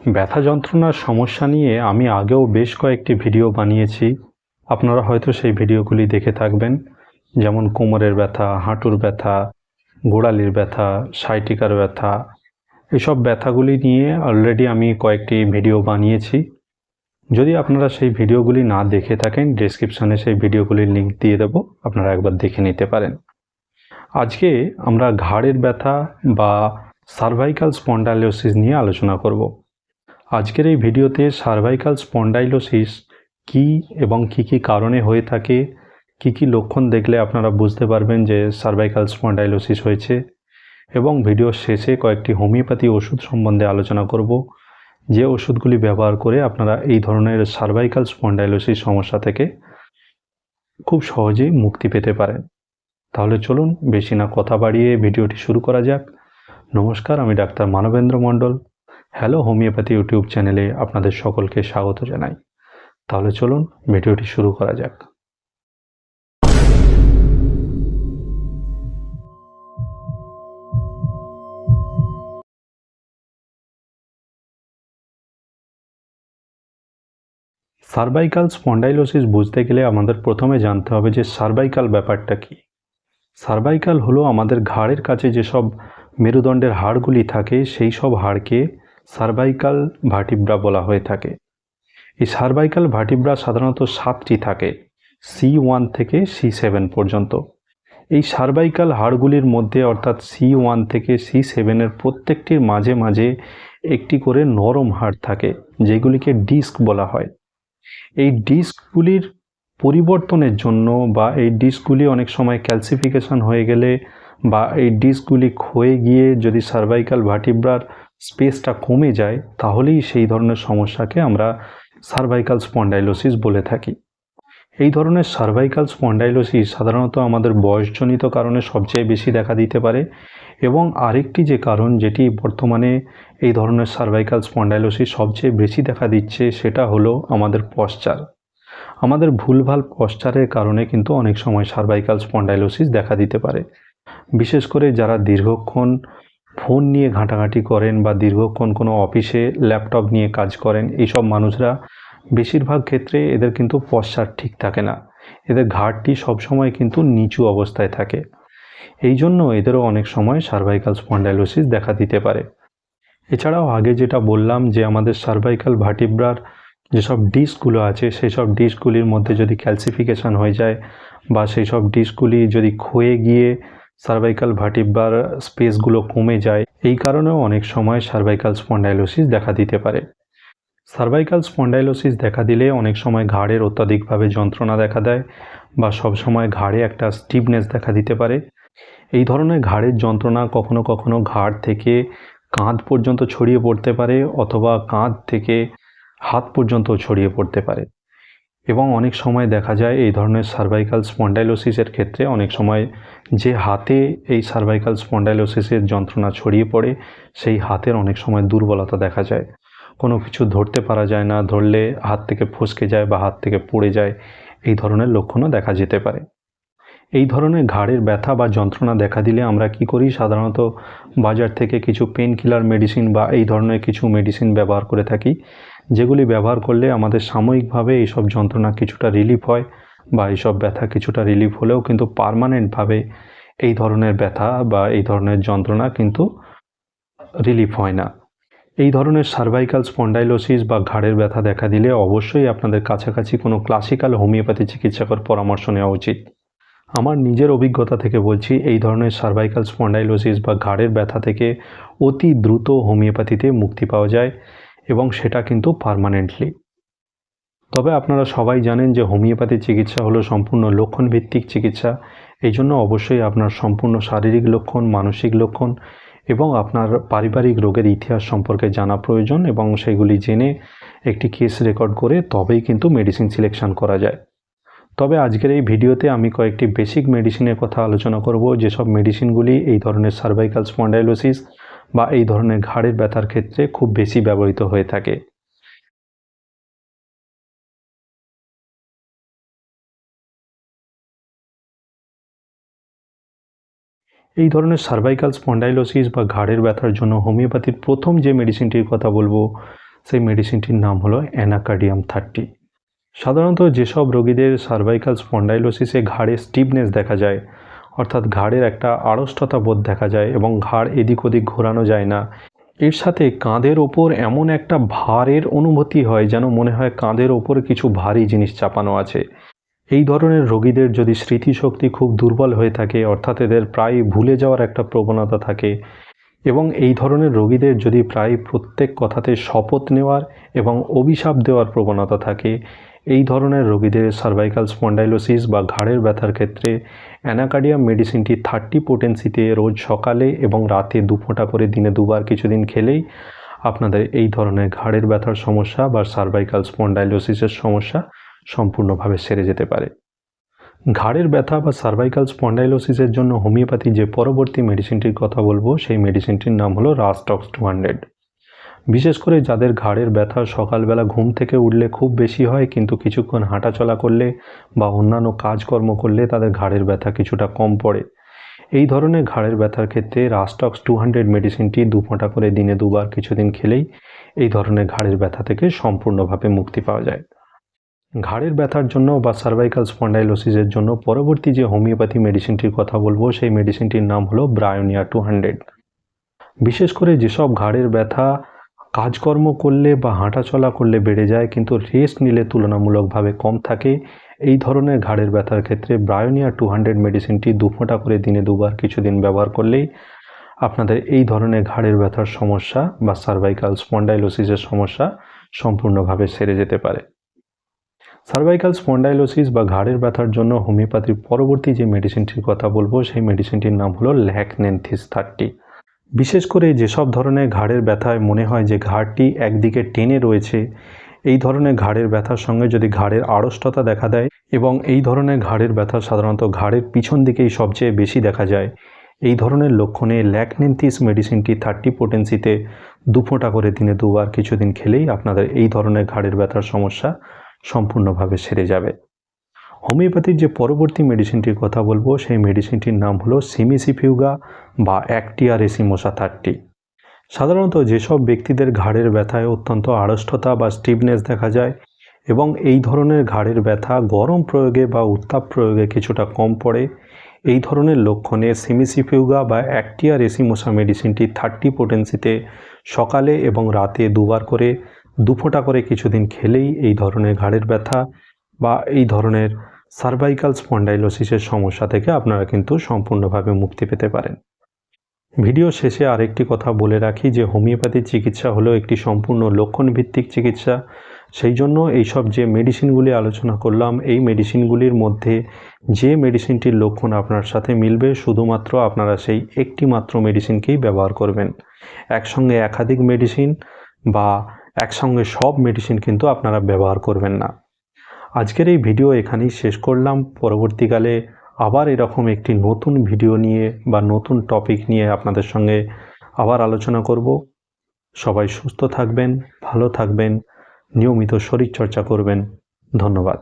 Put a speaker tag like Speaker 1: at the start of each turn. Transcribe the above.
Speaker 1: ব্যথা যন্ত্রণার সমস্যা নিয়ে আমি আগেও বেশ কয়েকটি ভিডিও বানিয়েছি। আপনারা হয়তো সেই ভিডিওগুলি দেখে থাকবেন, যেমন কোমরের ব্যথা, হাঁটুর ব্যথা, গোড়ালির ব্যথা, সাইটিকার ব্যথা। এসব ব্যথাগুলি নিয়ে অলরেডি আমি কয়েকটি ভিডিও বানিয়েছি। যদি আপনারা সেই ভিডিওগুলি না দেখে থাকেন ডেসক্রিপশনে সেই ভিডিওগুলির লিঙ্ক দিয়ে দেবো, আপনারা একবার দেখে নিতে পারেন। আজকে আমরা ঘাড়ের ব্যথা বা সার্ভাইকাল স্পন্ডাইলোসিস নিয়ে আলোচনা করব। আজকের এই ভিডিওতে সার্ভাইকাল স্পন্ডাইলোসিস কি এবং কি কি কারণে হয়ে থাকে, কি কি লক্ষণ দেখলে আপনারা বুঝতে পারবেন যে সার্ভাইকাল স্পন্ডাইলোসিস হয়েছে এবং ভিডিওর শেষে কয়েকটি হোমিওপ্যাথি ওষুধ সম্বন্ধে আলোচনা করব, যে ওষুধগুলি ব্যবহার করে আপনারা এই ধরনের সার্ভাইকাল স্পন্ডাইলোসিস সমস্যা থেকে খুব সহজেই মুক্তি পেতে পারেন। তাহলে চলুন বেশি না কথা বাড়িয়ে ভিডিওটি শুরু করা যাক। নমস্কার, আমি doctor Manabendra Mondal. Hello homeopathy YouTube চ্যানেলে আপনাদের সকলকে স্বাগত জানাই। তাহলে চলুন ভিডিওটি শুরু করা যাক। সার্ভাইকাল স্পন্ডাইলোসিস বুঝতে গেলে আমাদের প্রথমে জানতে হবে যে সার্ভাইকাল ব্যাপারটা কি। সার্ভাইকাল হলো আমাদের ঘাড়ের কাছে যেসব মেরুদণ্ডের হাড়গুলি থাকে, সেই সব হাড়কে সার্ভাইকাল ভার্টিব্রা বলা হয়ে থাকে। এই সার্ভাইকাল ভার্টিব্রা সাধারণত সাতটি থাকে, সি ওয়ান থেকে সি সেভেন পর্যন্ত। এই সার্ভাইকাল হাড়গুলির মধ্যে, অর্থাৎ সি ওয়ান থেকে সি সেভেনের প্রত্যেকটির মাঝে মাঝে একটি করে নরম হাড় থাকে, যেগুলিকে ডিস্ক বলা হয়। এই ডিস্কগুলির পরিবর্তনের জন্য বা এই ডিস্কগুলি অনেক সময় ক্যালসিফিকেশন হয়ে গেলে বা এই ডিস্কগুলি ক্ষয়ে গিয়ে যদি সার্ভাইকাল ভার্টিব্রার স্পেসটা কমে যায়, তাহলেই সেই ধরনের সমস্যাকে আমরা সার্ভাইকাল স্পন্ডাইলোসিস বলে থাকি। এই ধরনের সার্ভাইকাল স্পন্ডাইলোসিস সাধারণত আমাদের বয়সজনিত কারণে সবচেয়ে বেশি দেখা দিতে পারে এবং আরেকটি যে কারণ যেটি বর্তমানে এই ধরনের সার্ভাইকাল স্পন্ডাইলোসিস সবচেয়ে বেশি দেখা দিচ্ছে সেটা হলো আমাদের পশ্চার আমাদের ভুলভাল পশ্চারের কারণে কিন্তু অনেক সময় সার্ভাইকাল স্পন্ডাইলোসিস দেখা দিতে পারে। বিশেষ করে যারা দীর্ঘক্ষণ ফোন নিয়ে ঘাঁটাঘাঁটি করেন বা দীর্ঘক্ষণ কোনো অফিসে ল্যাপটপ নিয়ে কাজ করেন, এইসব মানুষরা বেশিরভাগ ক্ষেত্রে এদের কিন্তু পশ্চার ঠিক থাকে না। এদের ঘাটটি সবসময় কিন্তু নিচু অবস্থায় থাকে। এই জন্য এদেরও অনেক সময় সার্ভাইকাল স্পন্ডাইলোসিস দেখা দিতে পারে। এছাড়াও আগে যেটা বললাম যে আমাদের সার্ভাইকাল ভার্টিব্রার যেসব ডিস্কগুলো আছে সেই সব ডিস্কগুলির মধ্যে যদি ক্যালসিফিকেশান হয়ে যায় বা সেই সব ডিস্কগুলি যদি ক্ষয়ে গিয়ে সার্ভাইকাল ভার্টিব্রার স্পেসগুলো কমে যায়। এই কারণেও অনেক সময় সার্ভাইকাল স্পন্ডাইলোসিস দেখা দিতে পারে। সার্ভাইকাল স্পন্ডাইলোসিস দেখা দিলে অনেক সময় ঘাড়ের অত্যাধিকভাবে যন্ত্রণা দেখা দেয় বা সব সময় ঘাড়ে একটা স্টিফনেস দেখা দিতে পারে। এই ধরনের ঘাড়ের যন্ত্রণা কখনো কখনো ঘাড় থেকে কাঁধ পর্যন্ত ছড়িয়ে পড়তে পারে অথবা কাঁধ থেকে হাত পর্যন্ত ছড়িয়ে পড়তে পারে। এবং অনেক সময় দেখা যায় এই ধরনের সার্ভাইকাল স্পন্ডাইলোসিসের ক্ষেত্রে অনেক সময় যে হাতে এই সার্ভাইকাল স্পন্ডাইলোসিসের যন্ত্রণা ছড়িয়ে পড়ে, সেই হাতের অনেক সময় দুর্বলতা দেখা যায়। কোনো কিছু ধরতে পারা যায় না, ধরলে হাত থেকে ফসকে যায় বা হাত থেকে পড়ে যায়, এই ধরনের লক্ষণও দেখা যেতে পারে। এই ধরনের ঘাড়ের ব্যথা বা যন্ত্রণা দেখা দিলে আমরা কি করি? সাধারণত বাজার থেকে কিছু পেন কিলার মেডিসিন বা এই ধরনের কিছু মেডিসিন ব্যবহার করে থাকি। যেগুলি ব্যবহার করলে আমাদের সাময়িকভাবে এইসব যন্ত্রণা কিছুটা রিলিফ হয় বা এইসব ব্যথা কিছুটা রিলিফ হলেও কিন্তু পারমানেন্টভাবে এই ধরনের ব্যথা বা এই ধরনের যন্ত্রণা কিন্তু রিলিফ হয় না। এই ধরনের সার্ভাইকাল স্পন্ডাইলোসিস বা ঘাড়ের ব্যথা দেখা দিলে অবশ্যই আপনাদের কাছাকাছি কোনো ক্লাসিক্যাল হোমিওপ্যাথি চিকিৎসকের পরামর্শ নেওয়া উচিত। আমার নিজের অভিজ্ঞতা থেকে বলছি, এই ধরনের সার্ভাইকাল স্পন্ডাইলোসিস বা ঘাড়ের ব্যথা থেকে অতি দ্রুত হোমিওপ্যাথিতে মুক্তি পাওয়া যায়। এবং সেটা কিন্তু পারমানেন্টলি তবে আপনারা সবাই জানেন যে হোমিওপ্যাথি চিকিৎসা হলো সম্পূর্ণ লক্ষণভিত্তিক চিকিৎসা। এই জন্য অবশ্যই আপনার সম্পূর্ণ শারীরিক লক্ষণ, মানসিক লক্ষণ এবং আপনার পারিবারিক রোগের ইতিহাস সম্পর্কে জানা প্রয়োজন এবং সেগুলি জেনে একটি কেস রেকর্ড করে তবেই কিন্তু মেডিসিন সিলেকশন করা যায়। তবে আজকের এই ভিডিওতে আমি কয়েকটি বেসিক মেডিসিনের কথা আলোচনা করব। যেসব মেডিসিনগুলি এই ধরনের সার্ভাইকাল স্পন্ডাইলোসিস বা এই ধরনের ঘাড়ের ব্যথার ক্ষেত্রে খুব বেশি ব্যবহৃত হয়ে থাকে। এই ধরনের সার্ভাইকাল স্পন্ডাইলোসিস বা ঘাড়ের ব্যথার জন্য হোমিওপ্যাথির প্রথম যে মেডিসিনটির কথা বলব, সেই মেডিসিনটির নাম হলো অ্যানাকার্ডিয়াম থার্টি সাধারণত যেসব রোগীদের সার্ভাইকাল স্পন্ডাইলোসিসে ঘাড়ে স্টিফনেস দেখা যায় অর্থাৎ ঘাড়ের একটা আড়ষ্টতা বোধ দেখা যায় এবং ঘাড় এদিক ওদিক ঘোরানো যায় না। এর সাথে কাঁধের ওপর এমন একটা ভারের অনুভূতি হয় যেন মনে হয় কাঁধের ওপর কিছু ভারী জিনিস চাপানো আছে। এই ধরনের রোগীদের যদি স্মৃতিশক্তি খুব দুর্বল হয়ে থাকে, অর্থাৎ এদের প্রায় ভুলে যাওয়ার একটা প্রবণতা থাকে এবং এই ধরনের রোগীদের যদি প্রায় প্রত্যেক কথাতে শপথ নেওয়ার এবং অভিশাপ দেওয়ার প্রবণতা থাকে এই ধরনের রোগীদের সার্ভাইকাল স্পন্ডাইলোসিস বা ঘাড়ের ব্যথার ক্ষেত্রে অ্যানাকার্ডিয়াম মেডিসিনটি থার্টি পোটেন্সিতে রোজ সকালে এবং রাতে দু ফোঁটা করে দিনে দুবার কিছুদিন খেলেই আপনাদের এই ধরনের ঘাড়ের ব্যথার সমস্যা বা সার্ভাইকাল স্পন্ডাইলোসিসের সমস্যা সম্পূর্ণভাবে সেরে যেতে পারে। ঘাড়ের ব্যথা বা সার্ভাইকাল স্পন্ডাইলোসিসের জন্য হোমিওপ্যাথি যে পরবর্তী মেডিসিনটির কথা বলব, সেই মেডিসিনটির নাম হলো রাস্টক্স টু হান্ড্রেড বিশেষ করে যাদের ঘাড়ের ব্যথা সকালবেলা ঘুম থেকে উঠলে খুব বেশি হয়, কিন্তু কিছুক্ষণ হাঁটাচলা করলে বা অন্যান্য কাজকর্ম করলে তাদের ঘাড়ের ব্যথা কিছুটা কম পড়ে। এই ধরনের ঘাড়ের ব্যথার ক্ষেত্রে রাস্টক্স টু হান্ড্রেড মেডিসিনটি দু ফোঁটা করে দিনে দুবার কিছুদিন খেলেই এই ধরনের ঘাড়ের ব্যথা থেকে সম্পূর্ণভাবে মুক্তি পাওয়া যায়। ঘাড়ের ব্যথার জন্য বা সার্ভাইকাল স্পন্ডাইলোসিসের জন্য পরবর্তী যে হোমিওপ্যাথি মেডিসিনটির কথা বলব, সেই মেডিসিনটির নাম হলো ব্রায়োনিয়া টু হান্ড্রেড বিশেষ করে যেসব ঘাড়ের ব্যথা কাজকর্ম করলে বা হাঁটাচলা করলে বেড়ে যায়, কিন্তু রেস্ট নিলে তুলনামূলকভাবে কম থাকে। এই ধরনের ঘাড়ের ব্যথার ক্ষেত্রে ব্রায়োনিয়া টু হান্ড্রেড মেডিসিনটি দু ফোঁটা করে দিনে দুবার কিছুদিন ব্যবহার করলেই আপনাদের এই ধরনের ঘাড়ের ব্যথার সমস্যা বা সার্ভাইকাল স্পন্ডাইলোসিসের সমস্যা সম্পূর্ণভাবে সেরে যেতে পারে। সার্ভাইকাল স্পন্ডাইলোসিস বা ঘাড়ের ব্যথার জন্য হোমিওপ্যাথির পরবর্তী যে মেডিসিনটির কথা বলব, সেই মেডিসিনটির নাম হলো ল্যাকনেন্থিস থার্টি বিশেষ করে যেসব ধরনের ঘাড়ের ব্যথায় মনে হয় যে ঘাড়টি একদিকে টেনে রয়েছে, এই ধরনের ঘাড়ের ব্যথার সঙ্গে যদি ঘাড়ের আড়ষ্টতা দেখা দেয় এবং এই ধরনের ঘাড়ের ব্যথা সাধারণত ঘাড়ের পিছন দিকেই সবচেয়ে বেশি দেখা যায়। এই ধরনের লক্ষণে ল্যাকনেন্থিস মেডিসিনটি থার্টি পোটেন্সিতে দু ফোঁটা করে দিনে দুবার কিছুদিন খেলেই আপনাদের এই ধরনের ঘাড়ের ব্যথার সমস্যা সম্পূর্ণভাবে সেরে যাবে। হোমিওপ্যাথির যে পরবর্তী মেডিসিনটির কথা বলব, সেই মেডিসিনটির নাম হলো সিমিসিফিউগা বা অ্যাক্টিয়া রেসিমোসা থার্টি সাধারণত যেসব ব্যক্তিদের ঘাড়ের ব্যথায় অত্যন্ত আড়ষ্টতা বা স্টিভনেস দেখা যায় এবং এই ধরনের ঘাড়ের ব্যথা গরম প্রয়োগে বা উত্তাপ প্রয়োগে কিছুটা কম পড়ে, এই ধরনের লক্ষণে সিমিসিফিউগা বা অ্যাক্টিয়া রেসিমোসা মেডিসিনটি থার্টি পোটেন্সিতে সকালে এবং রাতে দুবার করে দু ফোঁটা করে কিছুদিন খেলেই এই ধরনের ঘাড়ের ব্যথা বা এই ধরনের সার্ভাইকাল স্পন্ডাইলোসিসের সমস্যা থেকে আপনারা কিন্তু সম্পূর্ণভাবে মুক্তি পেতে পারেন। ভিডিও শেষে আরেকটি কথা বলে রাখি যে, হোমিওপ্যাথি চিকিৎসা হলো একটি সম্পূর্ণ লক্ষণভিত্তিক চিকিৎসা। সেই জন্য এইসব যে মেডিসিনগুলি আলোচনা করলাম, এই মেডিসিনগুলির মধ্যে যে মেডিসিনটির লক্ষণ আপনার সাথে মিলবে, শুধুমাত্র আপনারা সেই একটি মাত্র মেডিসিনকেই ব্যবহার করবেন। একসঙ্গে একাধিক মেডিসিন বা একসঙ্গে সব মেডিসিন কিন্তু আপনারা ব্যবহার করবেন না। আজকের এই ভিডিও এখানেই শেষ করলাম। পরবর্তীকালে আবার এরকম একটি নতুন ভিডিও নিয়ে বা নতুন টপিক নিয়ে আপনাদের সঙ্গে আবার আলোচনা করব। সবাই সুস্থ থাকবেন, ভালো থাকবেন, নিয়মিত শরীরচর্চা করবেন। ধন্যবাদ।